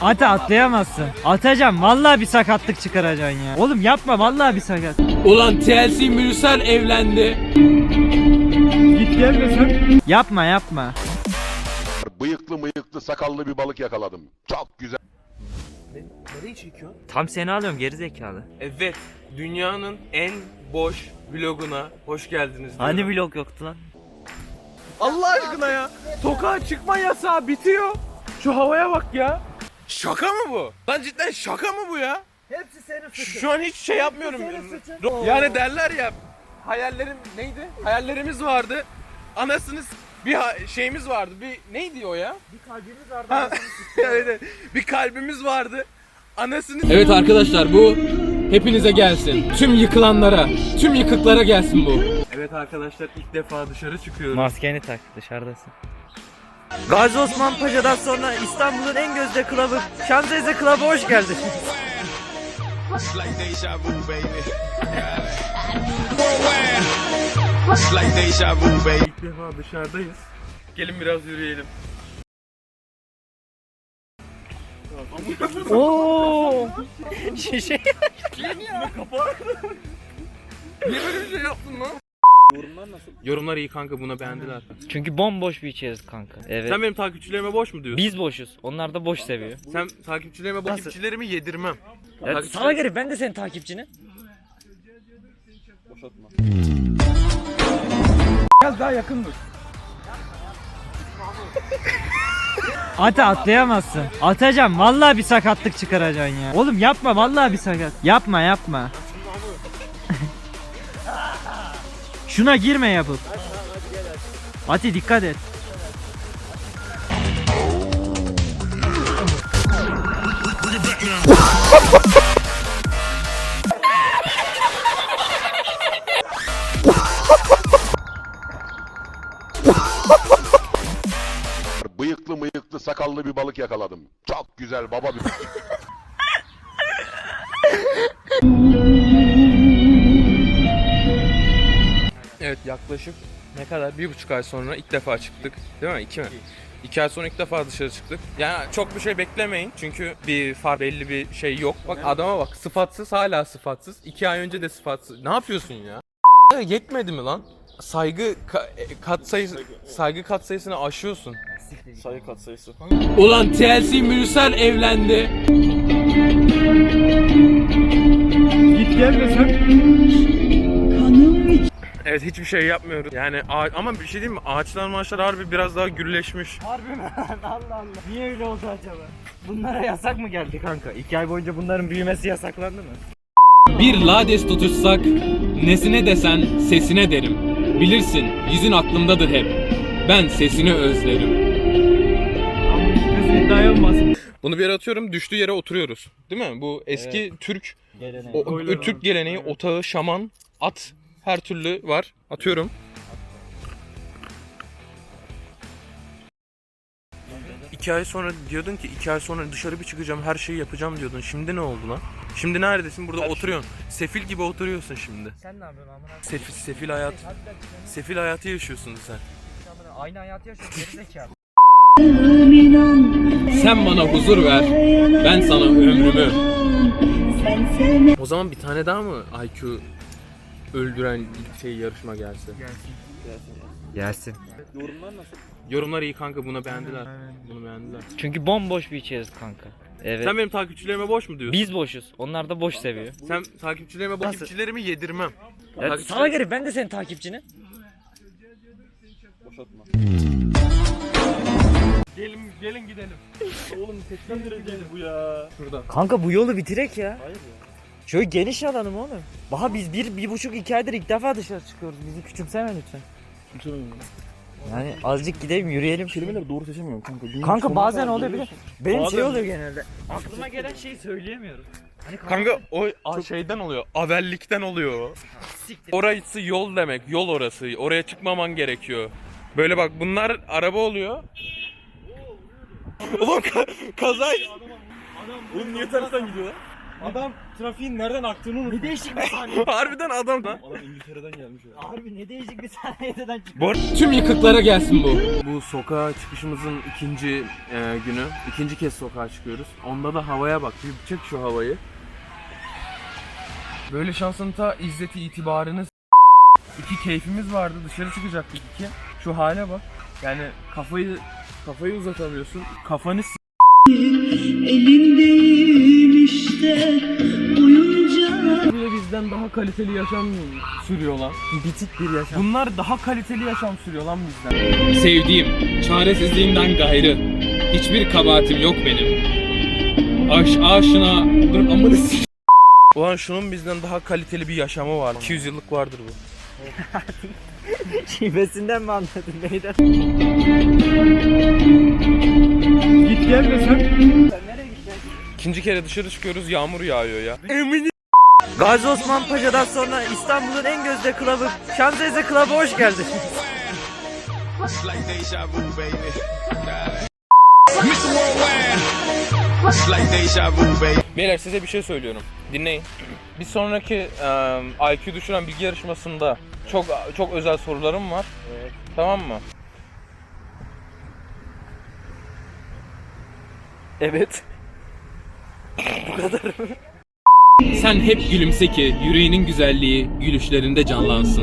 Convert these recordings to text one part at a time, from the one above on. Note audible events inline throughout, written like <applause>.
Ata atlayamazsın. Atacağım vallahi bir sakatlık çıkaracaksın ya. Oğlum yapma vallahi bir sakat. Ulan TLC Mürüsel evlendi. Git gelme sen. Yapma yapma. Bıyıklı mıyıklı sakallı bir balık yakaladım. Çok güzel. Nereye çekiyor? Tam seni alıyorum geri zekalı. Evet. Dünyanın en boş vloguna hoş geldiniz. Hani diyorum. vlog yoktu lan? Allah aşkına ya. Sokağa çıkma yasağı bitiyor. Şu havaya bak ya. Şaka mı bu? Lan cidden şaka mı bu ya? Hepsi senin suçun. Şu an hiç şey yapmıyorum. Senin suçun. Yani derler ya hayallerim neydi? Hayallerimiz vardı. Anasınız bir şeyimiz vardı. Bir neydi o ya? Bir kalbimiz vardı. Ha, <laughs> evet. bir kalbimiz vardı. Anasını Evet arkadaşlar bu hepinize gelsin. Tüm yıkılanlara, tüm yıkıklara gelsin bu. Evet arkadaşlar ilk defa dışarı çıkıyoruz. Maskeni tak dışarıdasın. Gazi Osman Paşa'dan sonra İstanbul'un en gözde klubı Şanzelize Club'a hoş geldin. It's like deja vu, baby. It's like deja vu, baby. İlk defa dışarıdayız. Gelin biraz yürüyelim. Oo! Şişe. Niye böyle bir şey yaptın lan? Yorumlar iyi kanka buna beğendiler. Çünkü bomboş bir içeriz kanka. Evet. Sen benim takipçilerime boş mu diyorsun? Biz boşuz. Onlar da boş seviyor. Sen takipçilerime boş. Takipçilerimi yedirmem. Ya Takipçiler- sana göre ben de senin takipçini. Biraz daha yakın dur. Ata atlayamazsın. Atacağım vallahi bir sakatlık çıkaracaksın ya. Oğlum yapma vallahi bir sakat. Yapma yapma. Şuna girme yapıp. Ati dikkat et. Bıyıklı mıyıklı sakallı bir balık yakaladım. Çok güzel baba bir Evet yaklaşık ne kadar? Bir buçuk ay sonra ilk defa çıktık. Değil mi? İki mi? İki ay sonra ilk defa dışarı çıktık. Yani çok bir şey beklemeyin. Çünkü bir far belli bir şey yok. Bak adama bak sıfatsız hala sıfatsız. İki ay önce de sıfatsız. Ne yapıyorsun ya? <laughs> Yetmedi mi lan? Saygı ka- e, katsayısı saygı katsayısını aşıyorsun. Saygı katsayısı. Ulan TLC Mürüsel evlendi. Hiçbir şey yapmıyoruz. Yani ama bir şey diyeyim mi? Ağaçlar maaşlar harbi biraz daha gürleşmiş. Harbi mi? <laughs> Allah Allah. Niye öyle oldu acaba? Bunlara yasak mı geldi kanka? İki ay boyunca bunların büyümesi yasaklandı mı? Bir lades tutuşsak, nesine desen sesine derim. Bilirsin yüzün aklımdadır hep. Ben sesini özlerim. Bunu bir yere atıyorum, düştüğü yere oturuyoruz. Değil mi? Bu eski Türk o, o- Türk geleneği otağı, şaman, at her türlü var. Atıyorum. İki ay sonra diyordun ki iki ay sonra dışarı bir çıkacağım her şeyi yapacağım diyordun. Şimdi ne oldu lan? Şimdi neredesin? Burada oturuyorsun. Sefil gibi oturuyorsun şimdi. Sen ne yapıyorsun amına? Sefil, sefil hayat. Sefil hayatı yaşıyorsun sen. Aynı hayatı yaşıyorsun geri zekalı. Sen bana huzur ver. Ben sana ömrümü. O zaman bir tane daha mı IQ öldüren şey yarışma gelse? Gelsin. Yorumlar iyi kanka buna beğendiler. Bunu beğendiler. Çünkü bomboş bir içeriz kanka. Evet. Sen benim takipçilerime boş mu diyorsun? Biz boşuz. Onlar da boş seviyor. Sen takipçilerime boş. Nasıl? Takipçilerimi yedirmem. Ya Takipçiler- sana göre ben de senin takipçini. Gelin gelin gidelim. Oğlum seçmem dereceydi bu ya. Şuradan. Kanka bu yolu bitirek ya. Hayır ya. Şöyle geniş alalım oğlum. Baha biz bir, bir buçuk iki aydır ilk defa dışarı çıkıyoruz. Bizi küçümseme lütfen. Yani azıcık gidelim yürüyelim. Kelimeleri doğru seçemiyorum kanka. Günün Kanka sonuna bazen kadar oluyor geliyorsun. biliyor Benim Bazen- şey oluyor genelde. Aklıma gelen şeyi söyleyemiyorum. Hani Kanka o a- şeyden oluyor. Avellikten oluyor. Orası yol demek. Yol orası. Oraya çıkmaman gerekiyor. Böyle bak bunlar araba oluyor. Oğlum ka- kaza Oğlum niye tersten gidiyor lan? Adam trafiğin nereden aktığını unutmuş. Ne değişik bir <laughs> saniye. Harbiden adam lan. Adam İngiltere'den gelmiş ya. Harbi ne değişik bir saniyeden çıktı. Bu tüm yıkıklara gelsin bu. Bu sokağa çıkışımızın ikinci e, günü. İkinci kez sokağa çıkıyoruz. Onda da havaya bak. Bir çek şu havayı. Böyle şansın ta izzeti itibarını s- iki keyfimiz vardı. Dışarı çıkacaktık iki. Şu hale bak. Yani kafayı kafayı uzatamıyorsun. Kafanı s- Elimdeyim işte oyuncak bizden daha kaliteli yaşam sürüyor lan. Bitik bir yaşam. Bunlar daha kaliteli yaşam sürüyor lan bizden. Sevdiğim, çaresizliğimden gayrı hiçbir kabahatim yok benim. Aş aşına dur amını s- Ulan şunun bizden daha kaliteli bir yaşamı var. 200 yıllık vardır bu. <laughs> Şivesinden mi anladın neyden? Git gelmesen. İkinci kere dışarı çıkıyoruz yağmur yağıyor ya. Emin Gazi Osman Paşa'dan sonra İstanbul'un en gözde klubı Şanzelize Club'a hoş geldin. It's like deja vu, baby. Mr. Worldwide. It's like deja vu, baby. Beyler size bir şey söylüyorum. Dinleyin. Bir sonraki e, IQ düşüren bilgi yarışmasında çok çok özel sorularım var. Tamam mı? Evet. Sen hep gülümse ki yüreğinin güzelliği gülüşlerinde canlansın.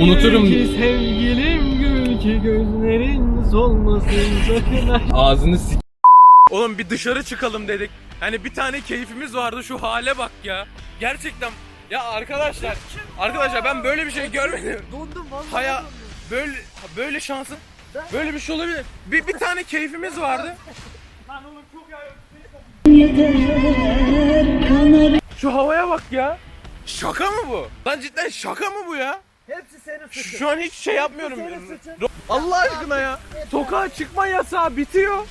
Unuturum Sevgilim gül ki gözlerin solmasın sakın. ağzını s- Oğlum bir dışarı çıkalım dedik. Hani bir tane keyfimiz vardı şu hale bak ya. Gerçekten ya arkadaşlar arkadaşlar ben böyle bir şey görmedim. Dondum vallahi. Haya böyle böyle şansın böyle bir şey olabilir. Bir, bir tane keyfimiz vardı. Şu havaya bak ya. Şaka mı bu? Lan cidden şaka mı bu ya? Hepsi senin suçun. Şu an hiç şey yapmıyorum. Senin suçun. Allah aşkına ya. Sokağa çıkma yasağı bitiyor.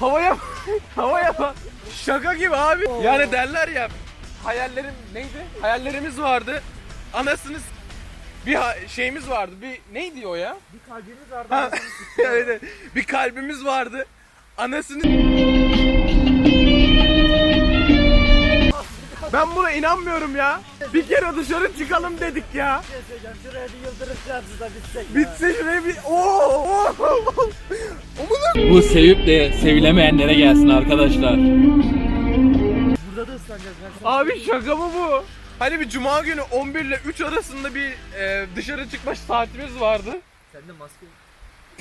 Havaya <laughs> havaya bak. Şaka gibi abi. Yani derler ya hayallerim neydi? Hayallerimiz vardı. Anasınız bir şeyimiz vardı. Bir neydi o ya? Bir kalbimiz vardı. Ha, <laughs> evet. bir kalbimiz vardı. Anasını Ben buna inanmıyorum ya. Bir kere dışarı çıkalım dedik ya. Şuraya bir yıldırım çarpsa da bitsek ya. Bitse şuraya bir Oo! oo! Bu sevip de sevilemeyenlere gelsin arkadaşlar. Burada da ıslanacağız. Ben Abi şaka mı bu? Hani bir cuma günü 11 ile 3 arasında bir e, dışarı çıkma saatimiz vardı. Sende maske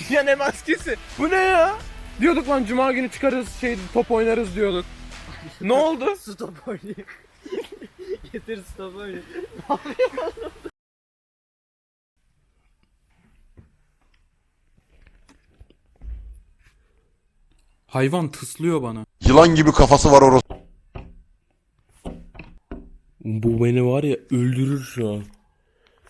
<laughs> Ya ne maskesi? Bu ne ya? Diyorduk lan cuma günü çıkarız şey top oynarız diyorduk. ne oldu? Stop oynayayım. Getir stop oynayayım. Hayvan tıslıyor bana. Yılan gibi kafası var orası. Bu beni var ya öldürür şu an.